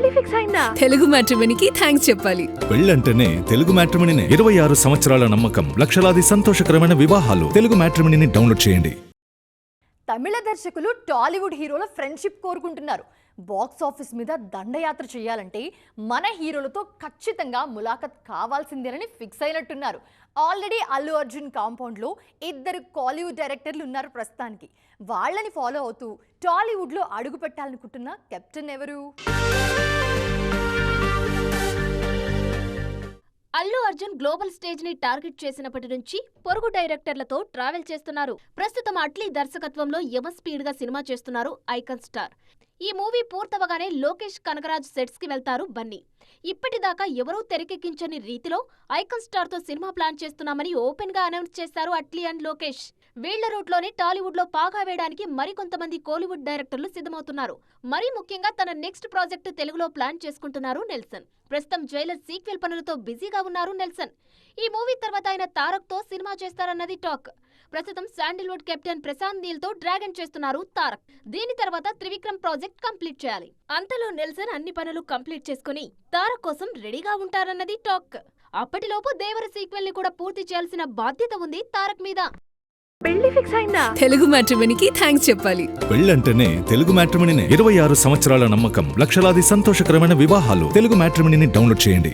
పెళ్ళి ఫిక్స్ అయిందా? తెలుగు మ్యాట్రిమోనీకి థ్యాంక్స్ చెప్పాలి. పెళ్ళంటేనే తెలుగు మ్యాట్రిమనీనే ఇరవై ఆరు సంవత్సరాల నమ్మకం లక్షలాది సంతోషకరమైన వివాహాలు తెలుగు మ్యాట్రిమనీని డౌన్లోడ్ చేయండి. తమిళ దర్శకులు టాలీవుడ్ హీరోల ఫ్రెండ్షిప్ కోరుకుంటున్నారు. బాక్స్ ఆఫీస్ మీద దండయాత్ర చేయాలంటే మన హీరోలతో ఖచ్చితంగా ములాఖత్ కావాల్సిందేనని ఫిక్స్ అయినట్టున్నారు. ఆల్రెడీ అల్లు అర్జున్ కాంపౌండ్లో ఇద్దరు కాలీవుడ్ డైరెక్టర్లు ఉన్నారు ప్రస్తుతానికి. వాళ్ళని ఫాలో అవుతూ టాలీవుడ్లో అడుగు పెట్టాలనుకుంటున్న కెప్టెన్ ఎవరు? అల్లు అర్జున్ గ్లోబల్ స్టేజ్ని టార్గెట్ చేసినప్పటి నుంచి పొరుగు డైరెక్టర్లతో ట్రావెల్ చేస్తున్నారు. ప్రస్తుతం అట్లీ దర్శకత్వంలో యమ స్పీడ్గా సినిమా చేస్తున్నారు ఐకన్ స్టార్. ఈ మూవీ పూర్తవగానే లోకేష్ కనకరాజ్ సెట్స్కి వెళ్తారు బన్నీ. ఇప్పటిదాకా ఎవరూ తెరకెక్కించని రీతిలో ఐకన్ స్టార్తో సినిమా ప్లాన్ చేస్తున్నామని ఓపెన్గా అనౌన్స్ చేశారు అట్లీ అండ్ లోకేష్. వీళ్ళ రూట్లోనే టాలీవుడ్లో పాగా వేయడానికి మరికొంతమంది కోలీవుడ్ డైరెక్టర్లు సిద్ధమవుతున్నారు. మరీ ముఖ్యంగా తన నెక్స్ట్ ప్రాజెక్టు తెలుగులో ప్లాన్ చేసుకుంటున్నారు నెల్సన్. ప్రస్తుతం జైలర్ సీక్వెల్ పనులతో బిజీగా ఉన్నారు నెల్సన్. ఈ మూవీ తర్వాత ఆయన తారక్తో సినిమా చేస్తారన్నది టాక్. ప్రస్తుతం శాండిల్వుడ్ కెప్టెన్ ప్రశాంత్ నీల్తో డ్రాగన్ చేస్తున్నారు తారక్. దీని తర్వాత త్రివిక్రమ్ ప్రాజెక్ట్ కంప్లీట్ చేయాలి. అంతలో నెల్సన్ అన్ని పనులు కంప్లీట్ చేసుకుని తారక్ కోసం రెడీగా ఉంటారన్నది టాక్. అప్పటిలోపు దేవర సీక్వెల్ని కూడా పూర్తి చేయాల్సిన బాధ్యత ఉంది తారక్ మీద. పెళ్ళి ఫిక్స్ అయిందా? తెలుగు మ్యాట్రిమోనీకి థ్యాంక్స్ చెప్పాలి. పెళ్ళంటేనే తెలుగు మ్యాట్రిమనీనే ఇరవై ఆరు సంవత్సరాల నమ్మకం లక్షలాది సంతోషకరమైన వివాహాలు తెలుగు మ్యాట్రిమనీని డౌన్లోడ్ చేయండి.